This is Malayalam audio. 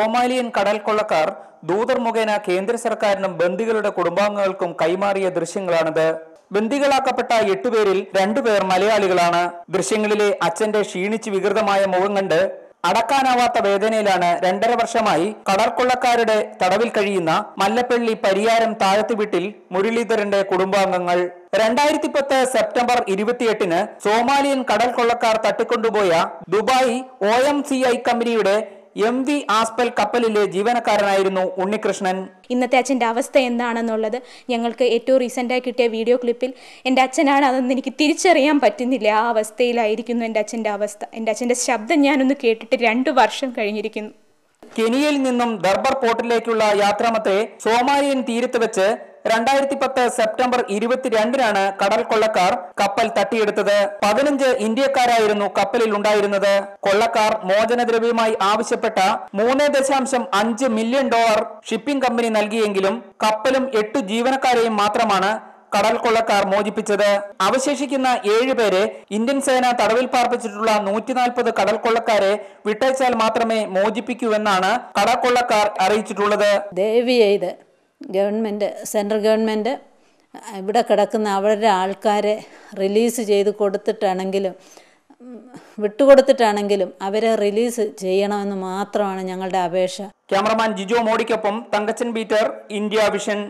സോമാലിയൻ കടൽ കൊള്ളക്കാർ ദൂതർ മുഖേന കേന്ദ്ര സർക്കാരിനും ബന്ദികളുടെ കുടുംബാംഗങ്ങൾക്കും കൈമാറിയ ദൃശ്യങ്ങളാണിത്. ബന്ദികളാക്കപ്പെട്ട എട്ടുപേരിൽ രണ്ടുപേർ മലയാളികളാണ്. ദൃശ്യങ്ങളിലെ അച്ഛന്റെ ക്ഷീണിച്ച് വികൃതമായ മുഖം കണ്ട് അടക്കാനാവാത്ത വേദനയിലാണ് രണ്ടര വർഷമായി കടൽക്കൊള്ളക്കാരുടെ തടവിൽ കഴിയുന്ന മല്ലപ്പള്ളി പരിയാരം താഴത്ത് വീട്ടിൽ മുരളീധരന്റെ കുടുംബാംഗങ്ങൾ. രണ്ടായിരത്തി പത്ത് സെപ്റ്റംബർ ഇരുപത്തിയെട്ടിന് സോമാലിയൻ കടൽ കൊള്ളക്കാർ തട്ടിക്കൊണ്ടുപോയ Dubai O M C I കമ്പനിയുടെ എം വി ആസ്പൽ കപ്പലിലെ ജീവനക്കാരനായിരുന്നു ഉണ്ണികൃഷ്ണൻ. ഇന്നത്തെ അച്ഛന്റെ അവസ്ഥ എന്താണെന്നുള്ളത് ഞങ്ങൾക്ക് ഏറ്റവും റീസെന്റായി കിട്ടിയ വീഡിയോ ക്ലിപ്പിൽ എന്റെ അച്ഛനാണ് അതൊന്നും എനിക്ക് തിരിച്ചറിയാൻ പറ്റുന്നില്ല. ആ അവസ്ഥയിലായിരിക്കുന്നു എന്റെ അച്ഛന്റെ അവസ്ഥ. എന്റെ അച്ഛന്റെ ശബ്ദം ഞാനൊന്ന് കേട്ടിട്ട് രണ്ട് വർഷം കഴിഞ്ഞിരിക്കുന്നു. കെനിയയിൽ നിന്നും ദർബർ പോർട്ടിലേക്കുള്ള യാത്രാമത്തെ സോമാലിയൻ തീരത്ത് വെച്ച് രണ്ടായിരത്തി പത്ത് സെപ്റ്റംബർ ഇരുപത്തിരണ്ടിനാണ് കടൽ കൊള്ളക്കാർ കപ്പൽ തട്ടിയെടുത്തത്. പതിനഞ്ച് ഇന്ത്യക്കാരായിരുന്നു കപ്പലിൽ ഉണ്ടായിരുന്നത്. കൊള്ളക്കാർ മോചനദ്രവ്യമായി ആവശ്യപ്പെട്ട മൂന്ന് ദശാംശം അഞ്ച് മില്യൺ ഡോളർ ഷിപ്പിംഗ് കമ്പനി നൽകിയെങ്കിലും കപ്പലും എട്ടു ജീവനക്കാരെയും മാത്രമാണ് കടൽ കൊള്ളക്കാർ മോചിപ്പിച്ചത്. അവശേഷിക്കുന്ന ഏഴുപേരെ ഇന്ത്യൻ സേന തടവിൽ പാർപ്പിച്ചിട്ടുള്ള നൂറ്റിനാൽപ്പത് കടൽ കൊള്ളക്കാരെ വിട്ടയച്ചാൽ മാത്രമേ മോചിപ്പിക്കൂവെന്നാണ് കടൽ കൊള്ളക്കാർ അറിയിച്ചിട്ടുള്ളത്. ദേവി ഗവൺമെന്റ് സെൻട്രൽ ഗവൺമെന്റ് ഇവിടെ കിടക്കുന്ന അവരുടെ ആൾക്കാരെ റിലീസ് ചെയ്ത് കൊടുത്തിട്ടാണെങ്കിലും വിട്ടുകൊടുത്തിട്ടാണെങ്കിലും അവരെ റിലീസ് ചെയ്യണമെന്ന് മാത്രമാണ് ഞങ്ങളുടെ അപേക്ഷ. ക്യാമറമാൻ ജിജോ മോഡിക്കൊപ്പം തങ്കച്ചൻ ബീറ്റർ ഇന്ത്യ വിഷൻ